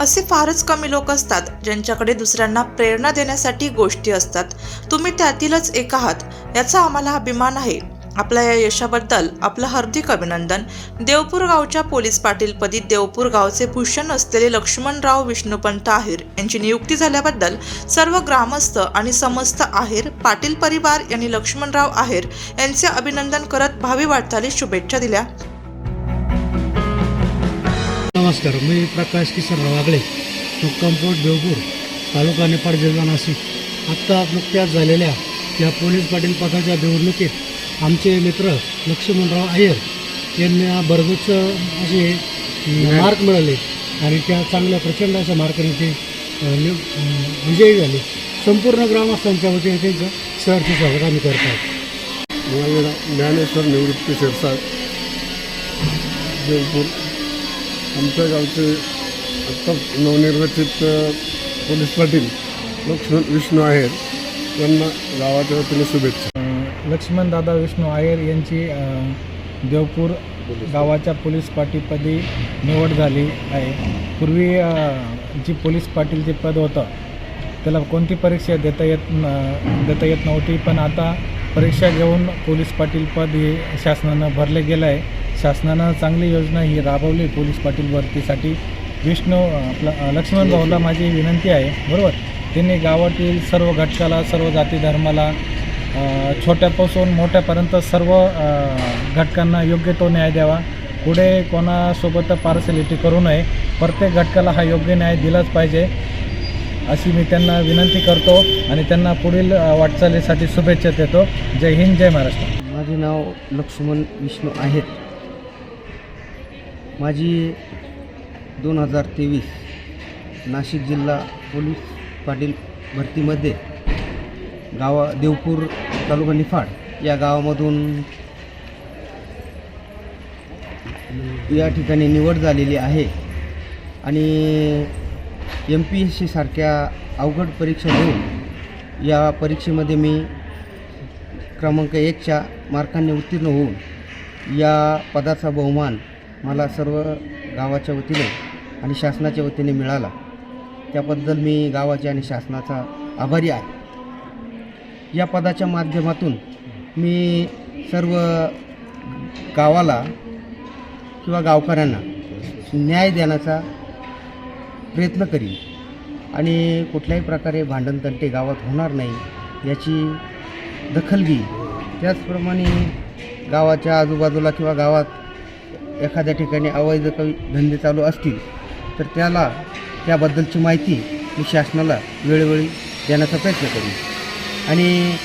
असे फारच कमी लोक असतात ज्यांच्याकडे दुसऱ्यांना प्रेरणा देण्यासाठी गोष्टी असतात. तुम्ही त्यातीलच एक आहात याचा आम्हाला अभिमान आहे. आपल्या या यशाबद्दल आपलं हार्दिक अभिनंदन. देवपूर गावच्या पोलीस पाटीलपदी देवपूर गावचे भूषण असलेले लक्ष्मणराव विष्णुपंत आहेर यांची नियुक्ती झाल्याबद्दल सर्व ग्रामस्थ आणि समस्त आहेर पाटील परिवार यांनी लक्ष्मणराव आहेर यांचे अभिनंदन करत भावी वाटचालीस शुभेच्छा दिल्या. नमस्कार मी प्रकाश किसन वागळे मुक्काम पोस्ट देवपूर तालुका नेपाळ जिल्हा नाशिक. आत्ता नुकत्याच झालेल्या या पोलीस पाटील पदाच्या निवडणुकीत आमचे मित्र लक्ष्मणराव अय्यर यांना भरगुच्च असे मार्क मिळाले आणि त्या चांगल्या प्रचंड अशा मार्काने ते विजयी झाले. संपूर्ण ग्रामस्थांच्या वतीने त्यांचं सरचे स्वागत आम्ही करतो ज्ञानेश्वर निवृत्ती शिरसाट देवपूर. आमच्या गावचे आत्ता नवनिर्वाचित पोलीस पाटील लक्ष्मण विष्णू आहेत यांना गावाच्या वतीने शुभेच्छा. लक्ष्मण दादा विष्णू आयर यांची देवपूर गावाच्या पोलीस पाटीलपदी निवड झाली आहे. पूर्वी जी पोलीस पाटीलचे पद होतं त्याला कोणती परीक्षा देता येत न देता येत नव्हती पण आता परीक्षा घेऊन पोलीस पाटील पद हे शासनानं भरले गेलं आहे शासनानं चांगली योजना ही राबवली पोलीस पाटील भरतीसाठी विष्णू आपला लक्ष्मण भाऊला माझी विनंती आहे. बरोबर? त्यांनी गावातील सर्व घटकाला सर्व जाती धर्माला छोट्यापासून मोठ्यापर्यंत सर्व घटकांना योग्य तो न्याय द्यावा. पुढे कोणासोबत पार्सलिटी करू नये. प्रत्येक घटकाला हा योग्य न्याय दिलाच पाहिजे अशी मी त्यांना विनंती करतो आणि त्यांना पुढील वाटचालीसाठी शुभेच्छा देतो. जय हिंद जय महाराष्ट्र. माझे नाव लक्ष्मण विष्णू आहेत. माझी दोन हजार तेवीस नाशिक जिल्हा पोलीस पाटील भरतीमध्ये गावा देवपूर तालुका निफाड या गावामधून या ठिकाणी निवड झालेली आहे. आणि एम पी एस सीसारख्या अवघड परीक्षा देऊन या परीक्षेमध्ये मी क्रमांक एकच्या मार्कांनी उत्तीर्ण होऊन या पदाचा बहुमान मला सर्व गावाच्या वतीने आणि शासनाच्या वतीने मिळाला. त्याबद्दल मी गावाच्या आणि शासनाचा आभारी आहे. या पदाच्या माध्यमातून मी सर्व गावाला किंवा गावकऱ्यांना न्याय देण्याचा प्रयत्न करीन आणि कुठल्याही प्रकारे भांडणतंटे गावात होणार नाही याची दखल घेईन त्याचप्रमाणे गावाच्या आजूबाजूला किंवा गावात एखाद्या ठिकाणी अवैध काही धंदे चालू असतील तर त्याला त्याबद्दलची माहिती मी शासनाला वेळोवेळी देण्याचा प्रयत्न करेन. आणि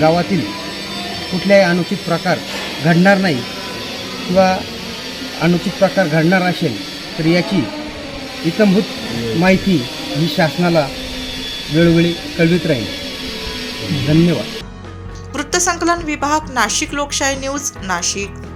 गावातील कुठल्याही अनुचित प्रकार घडणार नाही किंवा अनुचित प्रकार घडणार असेल तर याची इतंभूत माहिती ही शासनाला वेळोवेळी कळवित राहील धन्यवाद. वृत्तसंकलन विभाग नाशिक लोकशाही न्यूज नाशिक.